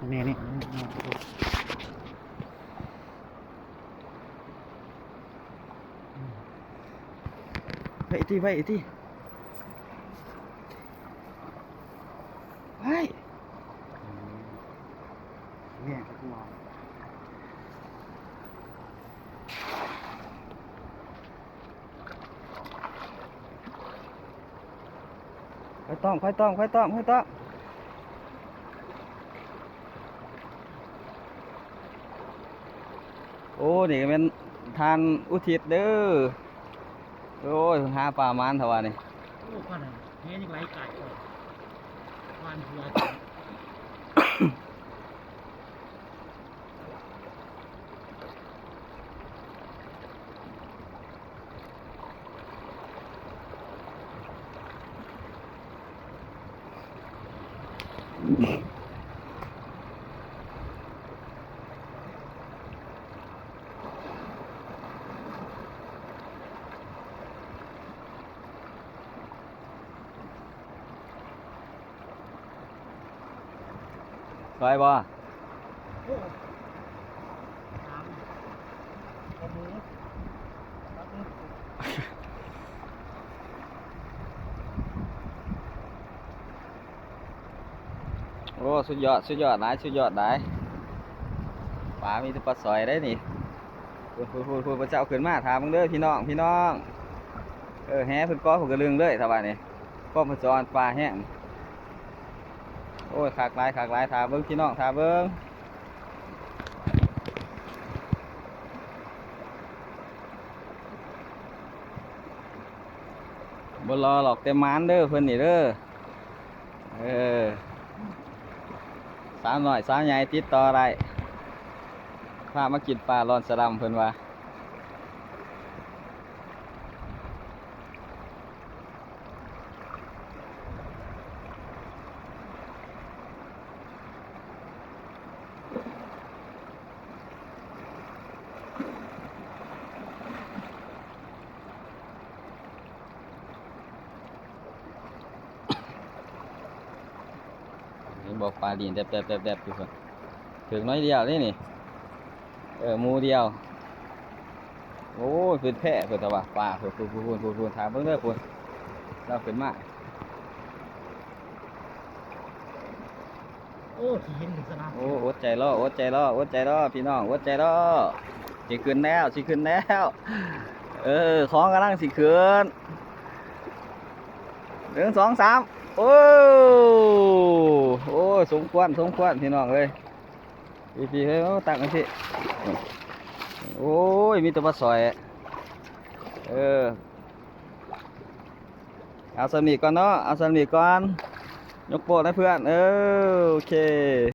นี่นี่ไปที่ไปที่ไปเนี่ยก็คือว่า ค่อยต้องค่อยต้องค่อยต้องค่อยต้องโอ้นี่ก็เป็นทานอุทิศเด้อโอ้ยหาปลามันเถอะวะนี่โอ้ก่อนนะแม่ยังไหลไก่ก่อนวานหัวซอย บ่โอ้น้ำกระมือรับมือโอ้สุดยอดสุดยอดหลายสุดยอดหลายปลามีแต่ปลาซอยได้นี่พูดพูดพูดพูดพระเจ้าขึ้นมาถามมึงเด้อพี่น้องพี่น้องเออแฮ่เพิ่นก้อนผมกระลึงเลยถวายนี่ก้อมเพิ่นจอปลาแห้ง โอ้ยขากหลายขากหลายถาเบิ่งพี่น้องถาเบิ่งบ่รอหรอกเต็มมานเด้อเพิ่อนนี่เด้อ เออสามหน่อยสามใหญ่ติดต่อได้พามากินปลาร้อนสะดำเพิ่อนว่า นี่บอกปลาดีนแดบแดบแดบแดบอยู่คนถึงน้อยเดียวนี่นี่ เออหมูเดียว โอ้ยพื้นแพร่เพิ่นตะว่าปลาเพิ่นพูนพูนพูนพูนถามเบิ่งเด้อพูนเราขึ้นมาโอ้ที่เห็นถึงสนามโอ้อดใจรออดใจรออดใจรอพี่น้องอดใจรอสิขึ้นแล้วสิขึ้นแล้ว เออของกำลังสิขึ้นหนึ่งสองสามโอ้โอ้ สมควรสมควรพี่น้องเลยพี่พี่เฮ้ยเอาตักมาสิโอ้ยมีตัวปลาสอยเออเอาสนิทก่อนเนาะเอาสนิทก่อนยกโปรดให้เพื่อนเออโอเค